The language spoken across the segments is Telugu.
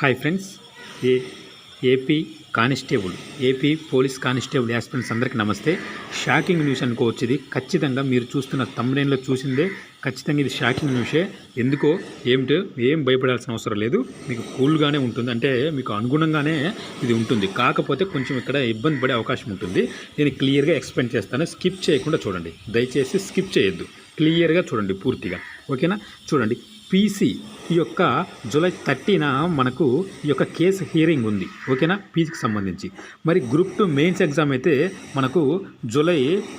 హాయ్ ఫ్రెండ్స్ ఏ AP constable AP police constable aspirants అందరికీ నమస్తే. షాకింగ్ న్యూస్ అనుకోవచ్చు ఇది ఖచ్చితంగా మీరు చూస్తున్న తమ్ముడేన్లో చూసిందే ఖచ్చితంగా ఇది షాకింగ్ న్యూసే ఎందుకో ఏమిటో ఏం భయపడాల్సిన అవసరం లేదు. మీకు కూల్గానే ఉంటుంది. అంటే మీకు అనుగుణంగానే ఇది ఉంటుంది. కాకపోతే కొంచెం ఇక్కడ ఇబ్బంది పడే అవకాశం ఉంటుంది. నేను క్లియర్గా ఎక్స్ప్లెయిన్ చేస్తాను. స్కిప్ చేయకుండా చూడండి. దయచేసి స్కిప్ చేయొద్దు. క్లియర్గా చూడండి పూర్తిగా. ఓకేనా చూడండి. పీసీ ఈ యొక్క జూలై థర్టీన మనకు ఈ యొక్క కేసు హియరింగ్ ఉంది. ఓకేనా? పీసీకి సంబంధించి. మరి గ్రూప్ టూ మెయిన్స్ ఎగ్జామ్ అయితే మనకు జూలై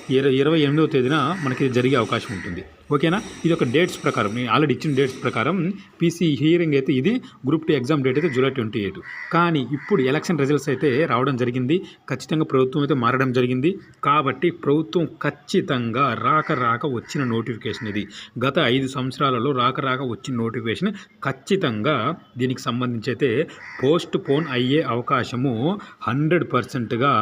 ఇరవై ఇరవై ఎనిమిదవ తేదీన మనకి జరిగే అవకాశం ఉంటుంది. ఓకేనా? ఇది ఒక డేట్స్ ప్రకారం. నేను ఆల్రెడీ ఇచ్చిన డేట్స్ ప్రకారం పీసీ హియరింగ్ అయితే ఇది గ్రూప్ టూ ఎగ్జామ్ డేట్ అయితే జూలై ట్వంటీ ఎయిట్ కానీ ఇప్పుడు ఎలక్షన్ రిజల్ట్స్ అయితే రావడం జరిగింది. ఖచ్చితంగా ప్రభుత్వం అయితే మారడం జరిగింది. కాబట్టి ప్రభుత్వం ఖచ్చితంగా రాక రాక వచ్చిన నోటిఫికేషన్ ఇది. గత ఐదు సంవత్సరాలలో రాక రాక వచ్చిన నోటిఫికేషన్ ఖచ్చితంగా దీనికి సంబంధించి అయితే పోస్ట్ పోన్ అయ్యే అవకాశము హండ్రెడ్ పర్సెంట్గా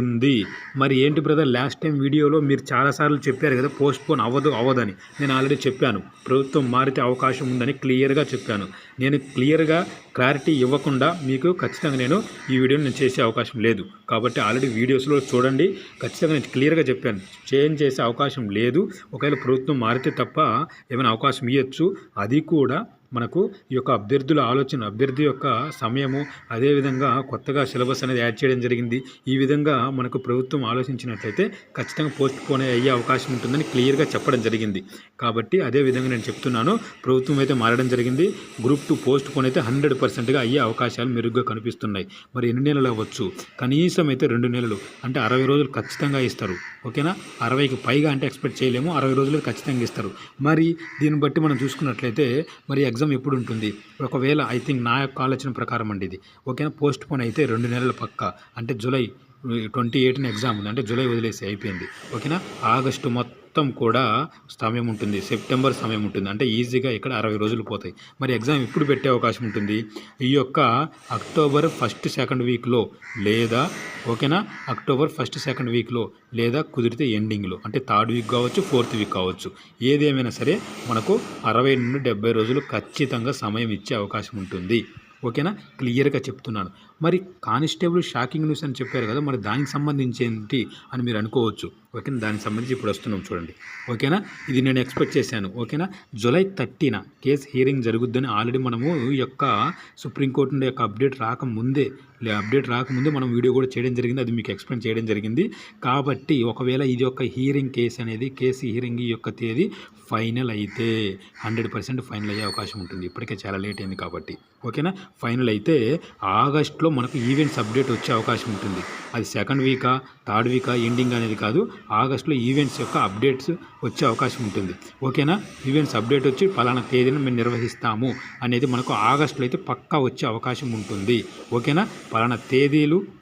ఉంది. మరి ఏంటి బ్రదర్ లాస్ట్ టైం వీడియోలో మీరు చాలాసార్లు చెప్పారు కదా పోస్ట్ పోన్ అవ్వదు అవ్వదని. నేను ఆల్రెడీ చెప్పాను. ప్రభుత్వం మారితే అవకాశం ఉందని క్లియర్గా చెప్పాను. నేను క్లియర్గా క్లారిటీ ఇవ్వకుండా మీకు ఖచ్చితంగా నేను ఈ వీడియోని నేను చేసే అవకాశం లేదు. కాబట్టి ఆల్రెడీ వీడియోస్లో చూడండి. ఖచ్చితంగా నేను క్లియర్గా చెప్పాను. చేంజ్ చేసే అవకాశం లేదు. ఒకవేళ ప్రభుత్వం మారితే తప్ప ఏమైనా అవకాశం ఇవ్వచ్చు అది కూడా మనకు ఈ యొక్క అభ్యర్థుల ఆలోచన అభ్యర్థి యొక్క సమయము అదేవిధంగా కొత్తగా సిలబస్ అనేది యాడ్ చేయడం జరిగింది. ఈ విధంగా మనకు ప్రభుత్వం ఆలోచించినట్లయితే ఖచ్చితంగా పోస్ట్ పోన్ అయ్యే అవకాశం ఉంటుందని క్లియర్గా చెప్పడం జరిగింది. కాబట్టి అదే విధంగా నేను చెప్తున్నాను ప్రభుత్వం అయితే మారడం జరిగింది. గ్రూప్ టూ పోస్ట్ పోన్ అయితే హండ్రెడ్ పర్సెంట్గా అయ్యే అవకాశాలు మెరుగ్గా కనిపిస్తున్నాయి. మరి ఎన్ని నెలలు అవ్వచ్చు? కనీసం అయితే రెండు నెలలు అంటే అరవై రోజులు ఖచ్చితంగా ఇస్తారు. ఓకేనా? అరవైకి పైగా అంటే ఎక్స్పెక్ట్ చేయలేము అరవై రోజులు ఖచ్చితంగా ఇస్తారు. మరి దీన్ని బట్టి మనం చూసుకున్నట్లయితే మరి ఎగ్జామ్ ఎప్పుడు ఉంటుంది? ఒకవేళ ఐ థింక్ నా యొక్క ఆలోచన ప్రకారం అండి ఇది. ఓకేనా? పోస్ట్ పోన్ అయితే రెండు నెలల పక్క. అంటే జూలై ట్వంటీ ఎయిట్న ఎగ్జామ్ ఉంది. అంటే జూలై వదిలేసి అయిపోయింది. ఓకేనా? ఆగస్టు మొత్తం కూడా సమయం ఉంటుంది. సెప్టెంబర్ సమయం ఉంటుంది. అంటే ఈజీగా ఇక్కడ అరవై రోజులు పోతాయి. మరి ఎగ్జామ్ ఎప్పుడు పెట్టే అవకాశం ఉంటుంది. ఈ యొక్క అక్టోబర్ ఫస్ట్ సెకండ్ వీక్లో లేదా ఓకేనా? అక్టోబర్ ఫస్ట్ సెకండ్ వీక్లో లేదా కుదిరితే ఎండింగ్లో అంటే థర్డ్ వీక్ కావచ్చు ఫోర్త్ వీక్ కావచ్చు. ఏదేమైనా సరే మనకు అరవై నుండి డెబ్బై రోజులు ఖచ్చితంగా సమయం ఇచ్చే అవకాశం ఉంటుంది. ఓకేనా? క్లియర్గా చెప్తున్నాను. మరి కానిస్టేబుల్ షాకింగ్ న్యూస్ అని చెప్పారు కదా మరి దానికి సంబంధించి ఏంటి అని మీరు అనుకోవచ్చు. ఓకేనా? దానికి సంబంధించి ఇప్పుడు వస్తున్నాం చూడండి. ఓకేనా? ఇది నేను ఎక్స్పెక్ట్ చేశాను. ఓకేనా? జూలై థర్టీన కేసు హియరింగ్ జరుగుద్దని ఆల్రెడీ మనము ఈ యొక్క సుప్రీంకోర్టు నుండి యొక్క అప్డేట్ రాకముందే లే అప్డేట్ రాకముందే మనం వీడియో కూడా చేయడం జరిగింది. అది మీకు ఎక్స్ప్లెయిన్ చేయడం జరిగింది. కాబట్టి ఒకవేళ ఇది యొక్క హీరింగ్ కేసు అనేది కేసు హీరింగ్ ఈ యొక్క తేదీ ఫైనల్ అయితే హండ్రెడ్ పర్సెంట్ ఫైనల్ అయ్యే అవకాశం ఉంటుంది. ఇప్పటికే చాలా లేట్ అయింది కాబట్టి. ఓకేనా? ఫైనల్ అయితే ఆగస్ట్లో మనకు ఈవెంట్స్ అప్డేట్ వచ్చే అవకాశం ఉంటుంది. అది సెకండ్ వీకా థర్డ్ వీకా ఎండింగ్ అనేది కాదు ఆగస్ట్లో ఈవెంట్స్ యొక్క అప్డేట్స్ వచ్చే అవకాశం ఉంటుంది. ఓకేనా? ఈవెంట్స్ అప్డేట్ వచ్చి పలానా తేదీన మేము నిర్వహిస్తాము అనేది మనకు ఆగస్టులో అయితే పక్కా వచ్చే అవకాశం ఉంటుంది. ఓకేనా? పలానా తేదీలు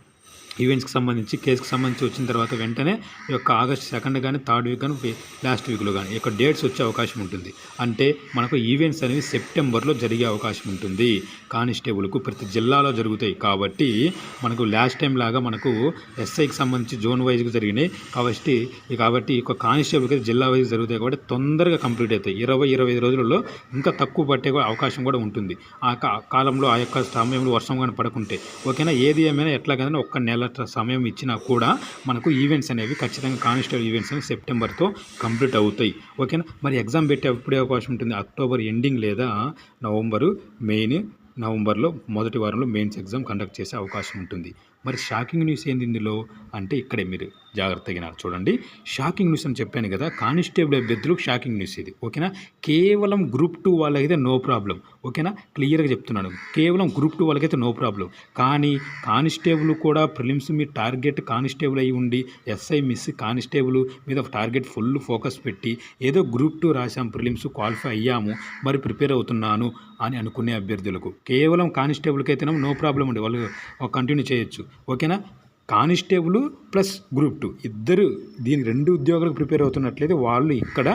ఈవెంట్స్కి సంబంధించి కేసుకి సంబంధించి వచ్చిన తర్వాత వెంటనే ఈ యొక్క ఆగస్ట్ సెకండ్ కానీ థర్డ్ వీక్ కానీ లాస్ట్ వీక్లో కానీ ఈ యొక్క డేట్స్ వచ్చే అవకాశం ఉంటుంది. అంటే మనకు ఈవెంట్స్ అనేవి సెప్టెంబర్లో జరిగే అవకాశం ఉంటుంది. కానిస్టేబుల్కు ప్రతి జిల్లాలో జరుగుతాయి. కాబట్టి మనకు లాస్ట్ టైం లాగా మనకు ఎస్ఐకి సంబంధించి జోన్ వైజ్గా జరిగినాయి. కాబట్టి కాబట్టి ఈ యొక్క కానిస్టేబుల్కి జిల్లా వైజ్ జరుగుతాయి కాబట్టి తొందరగా కంప్లీట్ అవుతాయి. ఇరవై ఇరవై ఐదు రోజులలో ఇంకా తక్కువ పట్టే కూడా అవకాశం కూడా ఉంటుంది. ఆ కా- కాలంలో ఆ యొక్క సమయంలో వర్షం కానీ పడకుంటే. ఓకేనా? ఏది ఏమైనా ఎట్లాగైనా ఒక్క నెల ట- సమయం ఇచ్చినా కూడా మనకు ఈవెంట్స్ అనేవి ఖచ్చితంగా కానిస్టేబుల్ ఈవెంట్స్ అనేవి సెప్టెంబర్తో కంప్లీట్ అవుతాయి. ఓకేనా మరి ఎగ్జామ్ పెట్టే ఎప్పుడే అవకాశం ఉంటుంది. అక్టోబర్ ఎండింగ్ లేదా నవంబరు మెయిన్ నవంబర్లో మొదటి వారంలో మెయిన్స్ ఎగ్జామ్ కండక్ట్ చేసే అవకాశం ఉంటుంది. మరి షాకింగ్ న్యూస్ ఏంది ఇందులో? అంటే ఇక్కడే మీరు. జాగ్రత్తగా చూడండి. షాకింగ్ న్యూస్ అని చెప్పాను కదా కానిస్టేబుల్ అభ్యర్థులకు షాకింగ్ న్యూస్ ఇది. ఓకేనా? కేవలం గ్రూప్ టూ వాళ్ళకైతే నో ప్రాబ్లం. ఓకేనా? క్లియర్గా చెప్తున్నాను. కేవలం గ్రూప్ టూ వాళ్ళకైతే నో ప్రాబ్లం. కానీ కానిస్టేబుల్ కూడా ప్రిలిమ్స్ మీ టార్గెట్ కానిస్టేబుల్ అయి ఉండి ఎస్ఐ మిస్ కానిస్టేబుల్ మీద టార్గెట్ ఫుల్ ఫోకస్ పెట్టి ఏదో గ్రూప్ టూ రాసాం ప్రిలిమ్స్ క్వాలిఫై అయ్యాము మరి ప్రిపేర్ అవుతున్నాను అని అనుకునే అభ్యర్థులకు కేవలం కానిస్టేబుల్కి అయితేనేమో నో ప్రాబ్లం అండి వాళ్ళు కంటిన్యూ చేయొచ్చు. ఓకేనా? Constable plus group two. ఇద్దరు దీని రెండు ఉద్యోగాలకు ప్రిపేర్ అవుతున్నట్లయితే వాళ్ళు ఇక్కడ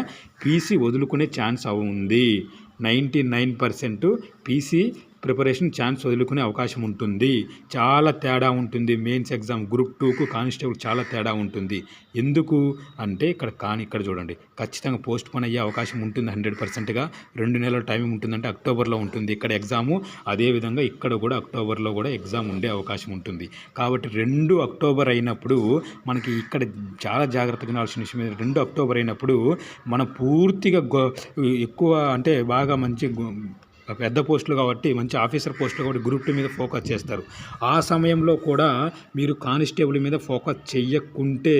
పీసీ వదులుకునే ఛాన్స్ ఉంది ninety nine percent PC preparation chance వదులుకునే అవకాశం ఉంటుంది. చాలా తేడా ఉంటుంది. మెయిన్స్ ఎగ్జామ్ గ్రూప్ టూకు కానిస్టేబుల్ చాలా తేడా ఉంటుంది. ఎందుకు అంటే ఇక్కడ కానీ ఇక్కడ చూడండి. ఖచ్చితంగా పోస్ట్ పోన్ అయ్యే అవకాశం ఉంటుంది హండ్రెడ్ పర్సెంట్గా. రెండు నెలల టైం ఉంటుందంటే అక్టోబర్లో ఉంటుంది ఇక్కడ ఎగ్జాము. అదేవిధంగా ఇక్కడ కూడా అక్టోబర్లో కూడా ఎగ్జామ్ ఉండే అవకాశం ఉంటుంది. కాబట్టి రెండు అక్టోబర్ అయినప్పుడు మనకి ఇక్కడ చాలా జాగ్రత్తగా ఉండాల్సిన విషయం రెండు అక్టోబర్ అయినప్పుడు మనం పూర్తిగా గో ఎక్కువ అంటే బాగా మంచి పెద్ద పోస్టులు కాబట్టి మంచి ఆఫీసర్ పోస్టులు కాబట్టి గ్రూప్ టూ మీద ఫోకస్ చేస్తారు. ఆ సమయంలో కూడా మీరు కానిస్టేబుల్ మీద ఫోకస్ చెయ్యకుంటే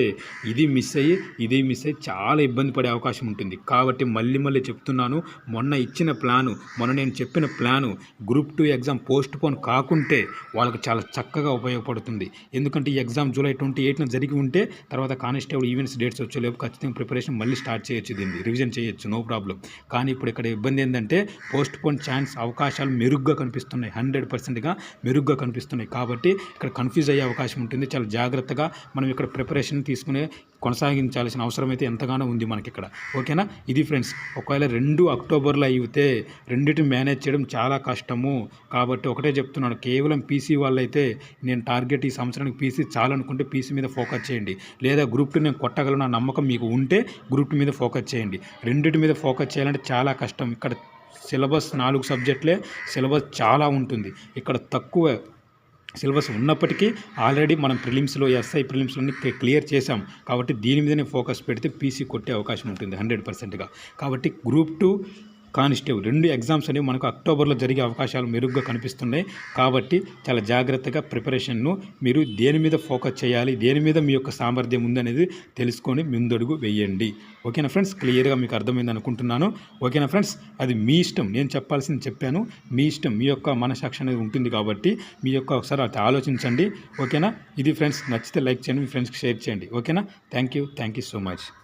ఇది మిస్ అయ్యి ఇది మిస్ అయ్యి చాలా ఇబ్బంది పడే అవకాశం ఉంటుంది. కాబట్టి మళ్ళీ మళ్ళీ చెప్తున్నాను మొన్న ఇచ్చిన ప్లాను మొన్న నేను చెప్పిన plan group two exam postpone కాకుంటే వాళ్ళకి చాలా చక్కగా ఉపయోగపడుతుంది. ఎందుకంటే ఈ ఎగ్జామ్ జూలై ట్వంటీ ఎయిట్న జరిగి ఉంటే తర్వాత కానిస్టేబుల్ ఈవెంట్స్ డేట్స్ వచ్చేలోపు ఖచ్చితంగా ప్రిపరేషన్ మళ్ళీ స్టార్ట్ చేయొచ్చు దీన్ని రివిజన్ చేయొచ్చు నో ప్రాబ్లం. కానీ ఇప్పుడు ఇక్కడ ఇబ్బంది ఏంటంటే పోస్ట్ పోన్ ఛాన్స్ అవకాశాలు మెరుగ్గా కనిపిస్తున్నాయి. హండ్రెడ్ పర్సెంట్గా మెరుగ్గా కనిపిస్తున్నాయి. కాబట్టి ఇక్కడ కన్ఫ్యూజ్ అయ్యే అవకాశం ఉంటుంది. చాలా జాగ్రత్తగా మనం ఇక్కడ ప్రిపరేషన్ తీసుకునే కొనసాగించాల్సిన అవసరం అయితే ఎంతగానో ఉంది మనకి ఇక్కడ ఓకేనా? ఇది ఫ్రెండ్స్ ఒకవేళ రెండు అక్టోబర్లో అయితే రెండింటిని మేనేజ్ చేయడం చాలా కష్టము. కాబట్టి ఒకటే చెప్తున్నాను కేవలం పీసీ వాళ్ళైతే నేను టార్గెట్ ఈ సంవత్సరానికి పీసీ చాలనుకుంటే పీసీ మీద ఫోకస్ చేయండి. లేదా గ్రూప్ టూ నేను కొట్టగలను నమ్మకం మీకు ఉంటే గ్రూప్ మీద ఫోకస్ చేయండి. రెండింటి మీద ఫోకస్ చేయాలంటే చాలా కష్టం. ఇక్కడ సిలబస్ నాలుగు సబ్జెక్టులే సిలబస్ చాలా ఉంటుంది. ఇక్కడ తక్కువ సిలబస్ ఉన్నప్పటికీ ఆల్రెడీ మనం ప్రిలిమ్స్లో ఎస్ఐ ప్రిలిమ్స్లోని క్లియర్ చేసాం కాబట్టి దీని మీదనే ఫోకస్ పెడితే పీసీ కొట్టే అవకాశం ఉంటుంది హండ్రెడ్ పర్సెంట్గా. కాబట్టి గ్రూప్ టూ కానిస్టేబుల్. రెండు ఎగ్జామ్స్ అనేవి మనకు అక్టోబర్లో జరిగే అవకాశాలు మెరుగ్గా కనిపిస్తున్నాయి. కాబట్టి చాలా జాగ్రత్తగా ప్రిపరేషన్ను మీరు దేని మీద ఫోకస్ చేయాలి దేని మీద మీ యొక్క సామర్థ్యం ఉందనేది తెలుసుకొని ముందడుగు వేయండి. ఓకేనా ఫ్రెండ్స్? క్లియర్గా మీకు అర్థమైంది అనుకుంటున్నాను. ఓకేనా ఫ్రెండ్స్? అది మీ ఇష్టం. నేను చెప్పాల్సింది చెప్పాను. మీ ఇష్టం మీ యొక్క మనసాక్షి అనేది ఉంటుంది కాబట్టి మీ యొక్క ఒకసారి అది ఆలోచించండి. ఓకేనా? ఇది ఫ్రెండ్స్ నచ్చితే లైక్ చేయండి మీ ఫ్రెండ్స్కి షేర్ చేయండి. ఓకేనా? Thank you. Thank you so much.